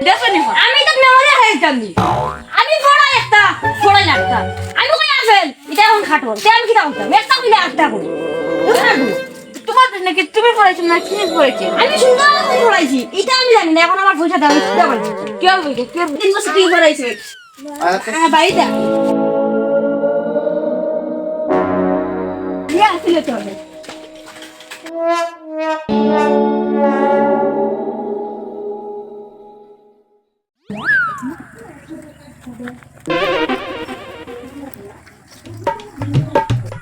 আমি তো মেমোরি আমি বড় একটা বড় একটা। কই এটা এখন খাটো তে আমি কি করতাম? একটা কইলে আটটা করি। তোমার নাকি তুমি পড়াইছো না কি পড়াইছো আমি পড়াইছি এটা আমি জানি না, এখন আমার পয়সা দাও আমি সুন্দর পড়াইছি কি হবে হ্যাঁ ইয়া আসলে তো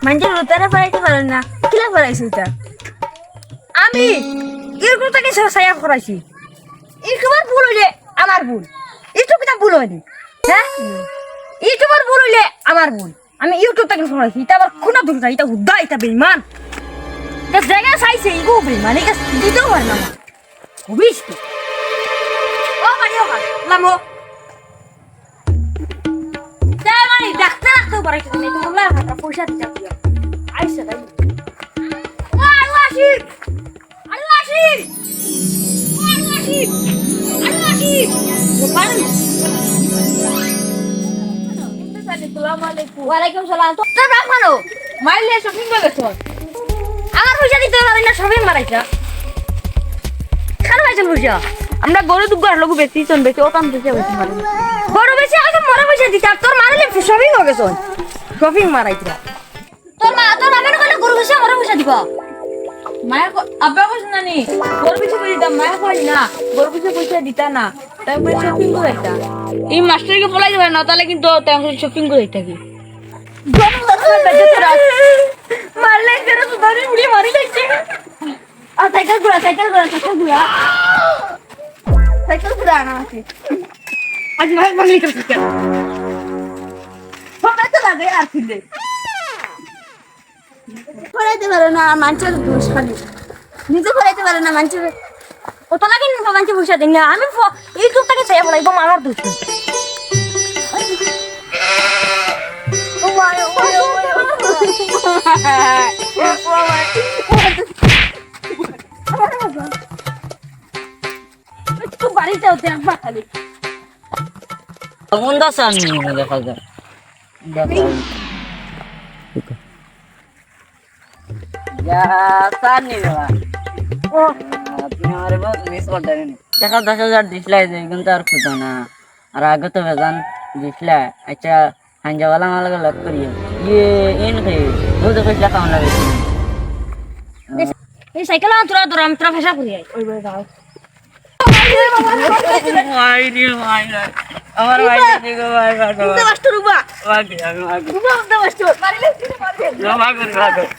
মানুষের উত্তরে পড়াইতে পারেন না। কিলা পড়াইছি এটা? আমি এরকম তাকে সায়া করাইছি ইউটিউবার ভুল হইলে আমার ভুল। ইউটিউব কিনা ভুল হয়নি। হ্যাঁ? ইউটিউবার ভুল হইলে আমার ভুল। আমি ইউটিউব থেকে করাইছি এটা আবার খুনা দূর এটা উদ্দা এটা বেইমান। জায়গা চাইছে ইগো বেইমান। এটা দিতেও পারে না। আমার ও মানে লামো। ডাক্তার ডাক্তার করাইছি তুমি তোমরা একটা পয়সা দিতে হবে আইসা তাই ও আলু আসির আলু আসির ও আলু আসির আলু আসির পারেন ওয়ালাইকুম সালাম তো তোর মাইলে শপিং করে তোর আমার পয়সা দিতে পারি না শপিং মারাইছা খারাপ হয়েছে পয়সা আমরা গরু দুগ্গ আর লোক বেশি চন বেশি ওখান থেকে বেশি মারি দিতে আর তোর মারলে শপিং তোর মা তোর গরু পয়সা দিব। আব্বা গরু কই না। গরু দিতা না। তাই শপিং করে এই বলাই না, তাহলে কিন্তু তাই শপিং করে থাকি। মারলে কেন ধরে উড়ি মারি যাচ্ছে আর সাইকেল ঘোরা সাইকেল ঘোরা, সাইকেল সাইকেল না আজ ভাই লাগে আর ফিরে ফরাইতে পারে না মানুষের খালি। নিজে ফরাইতে পারে না মানুষের কত লাগে নিবা মানুষের পয়সা দিন না, আমি ইউটিউব থেকে চাই বলাইব আমার দোষ বাড়িতে হতে আব্বা খালি। amin yung nagkakaga. দেখা দশ হাজার দিসলাই যে কিন্তু আর খুঁজো না আর আগে তো বেজান দিসলাই আচ্ছা হাঞ্জাওয়ালা মালা লক করিয়ে ইয়ে এন খাই কইস লেখা আমার লাগে এই সাইকেল আন তোরা আমি তোরা ফেসা করি আই ওই বই দাও আমার ভাই দিগো ভাই ভাই কষ্ট রুবা ভাই আমি ভাই